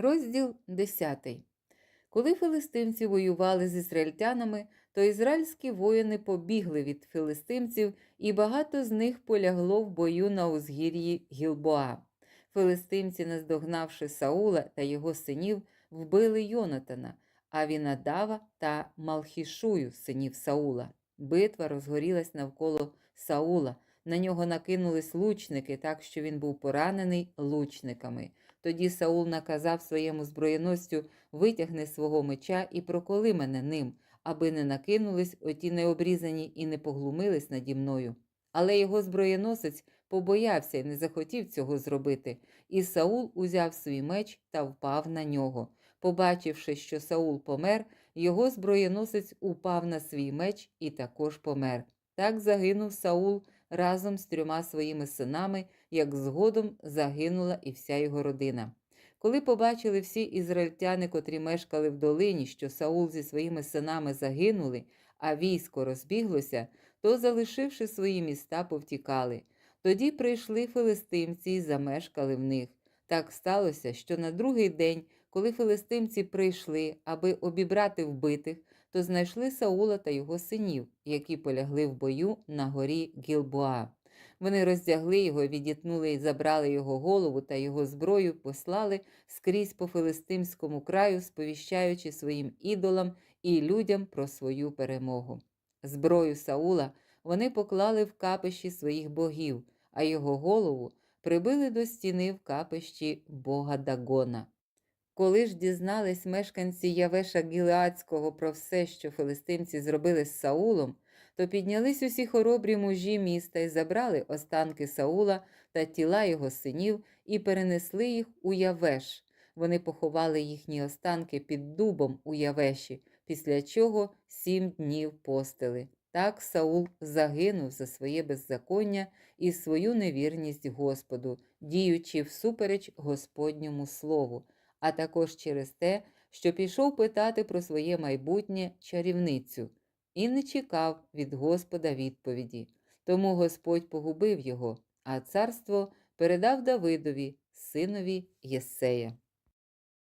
Розділ 10. Коли филистимці воювали з ізраїльтянами, то ізраїльські воїни побігли від филистимців, і багато з них полягло в бою на узгір'ї Гілбоа. Филистимці, наздогнавши Саула та його синів, вбили Йонатана, Авінадава та Малхішую, синів Саула. Битва розгорілась навколо Саула. На нього накинулись лучники, так що він був поранений лучниками. Тоді Саул наказав своєму зброєносцю витягни свого меча і проколи мене ним, аби не накинулись оті необрізані і не поглумились наді мною. Але його зброєносець побоявся і не захотів цього зробити, і Саул узяв свій меч та впав на нього. Побачивши, що Саул помер, його зброєносець упав на свій меч і також помер. Так загинув Саул разом з трьома своїми синами, як згодом загинула і вся його родина. Коли побачили всі ізраїльтяни, котрі мешкали в долині, що Саул зі своїми синами загинули, а військо розбіглося, то, залишивши свої міста, повтікали. Тоді прийшли филистимці і замешкали в них. Так сталося, що на другий день, коли филистимці прийшли, аби обібрати вбитих, то знайшли Саула та його синів, які полягли в бою на горі Гілбоа. Вони роздягли його, відітнули і забрали його голову та його зброю, послали скрізь по филистимському краю, сповіщаючи своїм ідолам і людям про свою перемогу. Зброю Саула вони поклали в капищі своїх богів, а його голову прибили до стіни в капищі бога Дагона. Коли ж дізнались мешканці Явеша Гілеадського про все, що филистимці зробили з Саулом, то піднялись усі хоробрі мужі міста і забрали останки Саула та тіла його синів і перенесли їх у Явеш. Вони поховали їхні останки під дубом у Явеші, після чого сім днів постили. Так Саул загинув за своє беззаконня і свою невірність Господу, діючи всупереч Господньому слову, а також через те, що пішов питати про своє майбутнє чарівницю і не чекав від Господа відповіді. Тому Господь погубив його, а царство передав Давидові, синові Єсея.